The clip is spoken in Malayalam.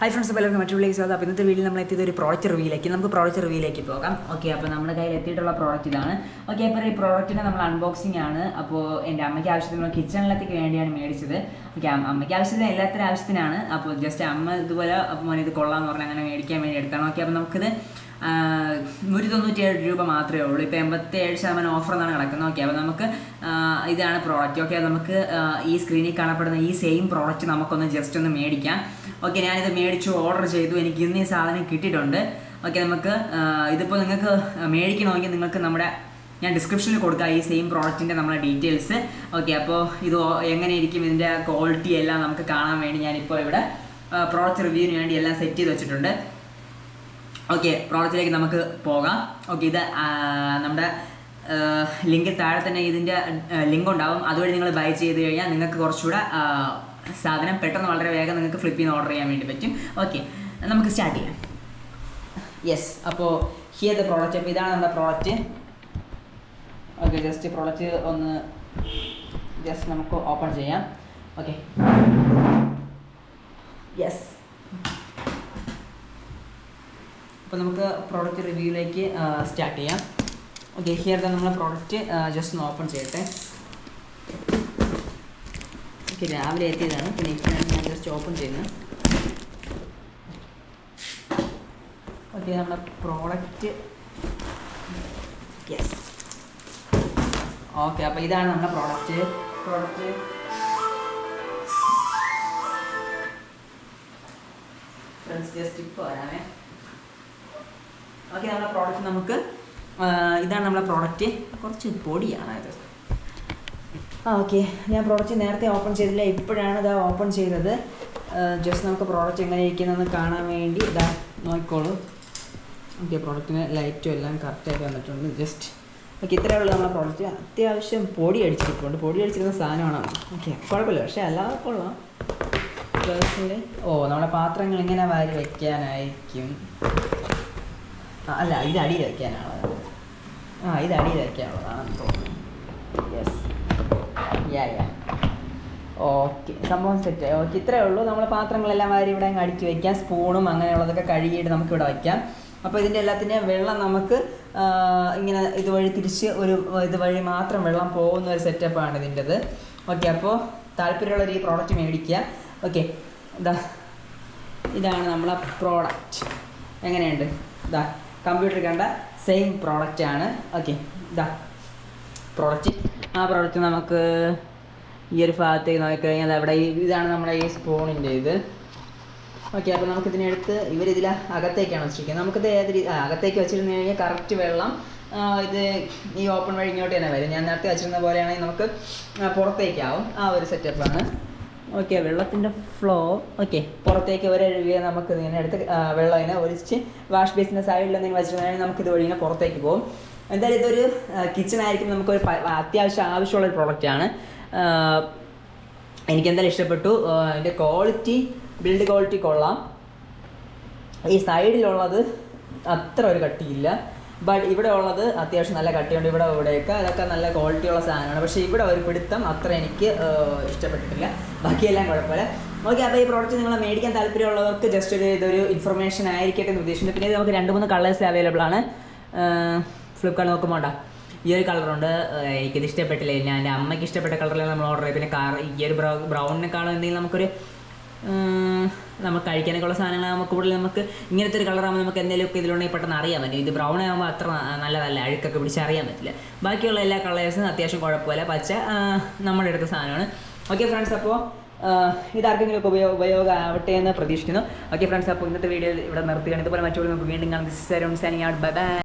ഹായ് ഫ്രണ്ട്സ് എല്ലാവർക്കും മറ്റുള്ള സ്വാഗതം. അപ്പോൾ ഇന്നത്തെ വീട്ടിൽ നമ്മൾ എത്തിയത് ഒരു പ്രോഡക്റ്റ് റിവ്യൂലേക്ക് നമുക്ക് പ്രോഡക്റ്റ് റിവ്യൂലേക്ക് പോകാം. ഓക്കെ അപ്പോൾ നമ്മുടെ കയ്യിൽ എത്തിയിട്ടുള്ള പ്രോഡക്റ്റ് ഇതാണ്. ഓക്കെ അപ്പോൾ ഈ പ്രോഡക്റ്റിനെ നമ്മൾ അൺബോക്സിംഗ് ആണ്. അപ്പോൾ എന്റെ അമ്മയ്ക്ക് ആവശ്യത്തിന് കിച്ചണിലത്തേക്ക് വേണ്ടിയാണ് മേടിച്ചത്. ഓക്കെ അമ്മയ്ക്ക് ആവശ്യത്തിന് എല്ലാത്തിനും ആവശ്യത്തിനാണ്. അപ്പോൾ ജസ്റ്റ് അമ്മ ഇതുപോലെ മോനെ ഇത് കൊള്ളാമെന്ന് പറഞ്ഞാൽ അങ്ങനെ മേടിക്കാൻ വേണ്ടി എടുത്താണ്. ഓക്കെ അപ്പോൾ നമുക്കിത് നൂറ്റി തൊണ്ണൂറ്റിയേഴ് രൂപ മാത്രമേ ഉള്ളൂ. ഇപ്പോൾ എൺപത്തി ഏഴ് ശതമാനം ഓഫർ എന്നാണ് കിടക്കുന്നത്. ഓക്കെ അപ്പോൾ നമുക്ക് ഇതാണ് പ്രോഡക്റ്റ് ഓക്കെ നമുക്ക് ഈ സ്ക്രീനിൽ കാണപ്പെടുന്ന ഈ സെയിം പ്രോഡക്റ്റ് നമുക്കൊന്ന് ജസ്റ്റ് ഒന്ന് മേടിക്കാം. ഓക്കെ ഞാനിത് മേടിച്ചു ഓർഡർ ചെയ്തു. എനിക്ക് ഇന്ന് ഈ സാധനം കിട്ടിയിട്ടുണ്ട്. ഓക്കെ നമുക്ക് ആ, ഇതിപ്പോൾ നിങ്ങൾക്ക് മേടിക്കണമെങ്കിൽ നിങ്ങൾക്ക് നമ്മുടെ ഞാൻ ഡിസ്ക്രിപ്ഷനിൽ കൊടുക്കാം ഈ സെയിം പ്രോഡക്റ്റിന്റെ നമ്മുടെ ഡീറ്റെയിൽസ് ഓക്കെ അപ്പോൾ ഇത് എങ്ങനെയിരിക്കും ഇതിന്റെ ക്വാളിറ്റി എല്ലാം നമുക്ക് കാണാൻ വേണ്ടി ഞാനിപ്പോൾ ഇവിടെ പ്രോഡക്റ്റ് റിവ്യൂവിന് വേണ്ടി എല്ലാം സെറ്റ് ചെയ്ത് വെച്ചിട്ടുണ്ട്. ഓക്കെ പ്രോഡക്റ്റിലേക്ക് നമുക്ക് പോകാം. ഓക്കെ ഇത് നമ്മുടെ ലിങ്കിൽ താഴെ തന്നെ ഇതിന്റെ ലിങ്ക് ഉണ്ടാവും. അതുവഴി നിങ്ങൾ ബൈ ചെയ്ത് കഴിഞ്ഞാൽ നിങ്ങൾക്ക് കുറച്ചുകൂടെ സാധനം പെട്ടെന്ന് വളരെ വേഗം നിങ്ങൾക്ക് ഫ്ലിപ്പിൽ നിന്ന് ഓർഡർ ചെയ്യാൻ വേണ്ടി പറ്റും. ഓക്കെ നമുക്ക് സ്റ്റാർട്ട് ചെയ്യാം. യെസ് അപ്പോൾ ഹിയർ ദ പ്രോഡക്റ്റ് അപ്പോൾ ഇതാണ് നമ്മുടെ പ്രോഡക്റ്റ് ഓക്കെ ജസ്റ്റ് പ്രോഡക്റ്റ് ഒന്ന് ജസ്റ്റ് നമുക്ക് ഓപ്പൺ ചെയ്യാം. ഓക്കെ യെസ് അപ്പോൾ നമുക്ക് പ്രോഡക്റ്റ് റിവ്യൂയിലേക്ക് സ്റ്റാർട്ട് ചെയ്യാം. ഓക്കെ ഹിയർ ദ നമ്മളെ പ്രോഡക്റ്റ് ജസ്റ്റ് ഒന്ന് ഓപ്പൺ ചെയ്യട്ടെ. ഓക്കെ രാവിലെ എത്തിയതാണ്. പിന്നെ ഇപ്പോഴാണ് ഞാൻ ജസ്റ്റ് ഓപ്പൺ ചെയ്യുന്നത്. ഓക്കെ നമ്മുടെ പ്രോഡക്റ്റ് യെസ് ഓക്കെ അപ്പോൾ ഇതാണ് നമ്മുടെ പ്രോഡക്റ്റ് പ്രോഡക്റ്റ് ഫ്രണ്ട്സ് ജസ്റ്റ് ഇപ്പോൾ വരാമേ. ഓക്കെ നമ്മുടെ പ്രോഡക്റ്റ് നമുക്ക് ഇതാണ് നമ്മുടെ പ്രോഡക്റ്റ് കുറച്ച് പൊടിയാണ് ഇത് ആ ഓക്കെ ഞാൻ പ്രോഡക്റ്റ് നേരത്തെ ഓപ്പൺ ചെയ്തില്ല. ഇപ്പോഴാണ് ഇതാ ഓപ്പൺ ചെയ്തത്. ജസ്റ്റ് നമുക്ക് പ്രോഡക്റ്റ് എങ്ങനെ ഇരിക്കുന്നതെന്ന് കാണാൻ വേണ്ടി ഇതാ നോക്കിക്കോളൂ. ഓക്കെ പ്രോഡക്റ്റിന് ലൈറ്റും എല്ലാം കറക്റ്റായിട്ട് വന്നിട്ടുണ്ട്. ജസ്റ്റ് ഓക്കെ ഇത്രയേ ഉള്ളൂ നമ്മുടെ പ്രോഡക്റ്റ് അത്യാവശ്യം പൊടി അടിച്ചിട്ടുണ്ട് പൊടി അടിച്ചിരുന്ന സാധനമാണ് ഓക്കെ കുഴപ്പമില്ല. പക്ഷേ അല്ലാതെ കൊള്ളാം. പേഴ്സണലി ഓ നമ്മുടെ പാത്രങ്ങൾ ഇങ്ങനെ വാരി വയ്ക്കാനായിരിക്കും അല്ല ഇത് അടിയിൽ വയ്ക്കാനാണ് ആ ഇത് അടിയിൽ വയ്ക്കാനുള്ളതാണെന്ന് തോന്നുന്നു. യെസ് യാ യാ ഓക്കെ സംഭവം സെറ്റ് ഓക്കെ ഇത്രയേ ഉള്ളൂ. നമ്മൾ പാത്രങ്ങളെല്ലാം വാരി ഇവിടെ അങ്ങ് അടുക്കി വയ്ക്കാം സ്പൂണും അങ്ങനെയുള്ളതൊക്കെ കഴുകിയിട്ട് നമുക്ക് ഇവിടെ വയ്ക്കാം അപ്പോൾ ഇതിന്റെ എല്ലാത്തിന്റെയും വെള്ളം നമുക്ക് ഇങ്ങനെ ഇതുവഴി തിരിച്ച് ഒരു ഇതുവഴി മാത്രം വെള്ളം പോകുന്ന ഒരു സെറ്റപ്പാണ് ഇതിന്റെത് ഓക്കെ അപ്പോൾ താല്പര്യമുള്ളവർ ഈ പ്രോഡക്റ്റ് മേടിക്കുക. ഓക്കെ ഇതാ ഇതാണ് നമ്മളെ പ്രോഡക്റ്റ് എങ്ങനെയുണ്ട്? ഇതാ കമ്പ്യൂട്ടർ കണ്ട സെയിം പ്രോഡക്റ്റ് ആണ്. ഓക്കെ ഇതാ പ്രോഡക്റ്റ് ആ പ്രോഡക്റ്റ് നമുക്ക് ഈ ഒരു ഭാഗത്തേക്ക് നോക്കിക്കഴിഞ്ഞാൽ അവിടെ ഇതാണ് നമ്മുടെ ഈ സ്പൂണിന്റെ ഇത്. ഓക്കെ അപ്പോൾ നമുക്കിതിനെടുത്ത് ഇവരിതിൽ അകത്തേക്കാണ് വെച്ചിരിക്കുന്നത്. നമുക്കിത് ഏത് അകത്തേക്ക് വെച്ചിരുന്നു കഴിഞ്ഞാൽ കറക്റ്റ് വെള്ളം ഇത് ഈ ഓപ്പൺ വഴി ഇങ്ങോട്ട് തന്നെ വരും. ഞാൻ നേരത്തെ വെച്ചിരുന്ന പോലെയാണെങ്കിൽ നമുക്ക് പുറത്തേക്കാവും. ആ ഒരു സെറ്റപ്പാണ് ഓക്കെ വെള്ളത്തിന്റെ ഫ്ലോ ഓക്കെ പുറത്തേക്ക് ഒരഴുകിയ നമുക്ക് ഇങ്ങനെ എടുത്ത് വെള്ളം ഇങ്ങനെ ഒലിച്ച് വാഷ് ബേസിന്റെ സൈഡിൽ എന്തെങ്കിലും വെച്ചിട്ടുണ്ടെങ്കിൽ നമുക്ക് ഇതുവഴി ഇങ്ങനെ പുറത്തേക്ക് പോകും. എന്തായാലും ഇതൊരു കിച്ചൺ ആയിരിക്കും. നമുക്കൊരു അത്യാവശ്യം ആവശ്യമുള്ള ഒരു എനിക്ക് എന്തായാലും ഇഷ്ടപ്പെട്ടു. അതിന്റെ ക്വാളിറ്റി ബിൽഡ് ക്വാളിറ്റി കൊള്ളാം. ഈ സൈഡിലുള്ളത് അത്ര ഒരു കട്ടിയില്ല. ബട്ട് ഇവിടെ ഉള്ളത് അത്യാവശ്യം നല്ല കട്ടിയുണ്ട്. ഇവിടെ ഇവിടെയൊക്കെ അതൊക്കെ നല്ല ക്വാളിറ്റിയുള്ള സാധനമാണ്. പക്ഷേ ഇവിടെ ഒരു പിടുത്തം അത്ര എനിക്ക് ഇഷ്ടപ്പെട്ടിട്ടില്ല. ബാക്കിയെല്ലാം കുഴപ്പമില്ല. ഓക്കെ അപ്പോൾ ഈ പ്രോഡക്റ്റ് നിങ്ങൾ മേടിക്കാൻ താല്പര്യമുള്ളവർക്ക് ജസ്റ്റ് ഒരു ഇതൊരു ഇൻഫർമേഷൻ ആയിരിക്കട്ടെ എന്ന് ഉദ്ദേശിച്ചിട്ടുണ്ട് പിന്നെ നമുക്ക് രണ്ട് മൂന്ന് കളേഴ്സ് അവൈലബിൾ ആണ്. ഫ്ലിപ്കാർട്ട് നോക്കുമ്പോൾ ഈ ഒരു കളറുണ്ട് എനിക്കിത് ഇഷ്ടപ്പെട്ടില്ല. ഞാൻ എന്റെ അമ്മയ്ക്ക് ഇഷ്ടപ്പെട്ട കളറിലാണ് നമ്മൾ ഓർഡർ ചെയ്ത് പിന്നെ കാർ ഈ ഒരു ബ്രൗ ബ്രൗണിനെക്കാളും എന്തെങ്കിലും നമുക്കൊരു നമുക്ക് കഴിക്കാനൊക്കെ ഉള്ള സാധനങ്ങൾ നമുക്ക് കൂടുതൽ നമുക്ക് ഇങ്ങനത്തെ ഒരു കളറാകുമ്പോൾ നമുക്ക് എന്തെങ്കിലുമൊക്കെ ഇതിലുണ്ടെങ്കിൽ പെട്ടെന്ന് അറിയാൻ പറ്റും. ഇത് ബ്രൗൺ ആകുമ്പോൾ അത്ര നല്ലതല്ല. അഴുക്കൊക്കെ പിടിച്ച് അറിയാൻ പറ്റില്ല. ബാക്കിയുള്ള എല്ലാ കളേഴ്സും അത്യാവശ്യം കുഴപ്പമില്ല. പച്ച നമ്മുടെ അടുത്ത സാധനമാണ്. ഓക്കെ ഫ്രണ്ട്സ് അപ്പോൾ ഇതാർക്കെങ്കിലും ഒക്കെ ഉപയോഗ ഉപയോഗം ആവട്ടെ എന്ന് പ്രതീക്ഷിക്കുന്നു. ഓക്കെ ഫ്രണ്ട്സ് അപ്പോൾ ഇന്നത്തെ വീഡിയോ ഇവിടെ നിർത്തുകയാണ് ഇതുപോലെ മറ്റൊരു നമുക്ക് വീണ്ടും കാണാം. This is out bye bye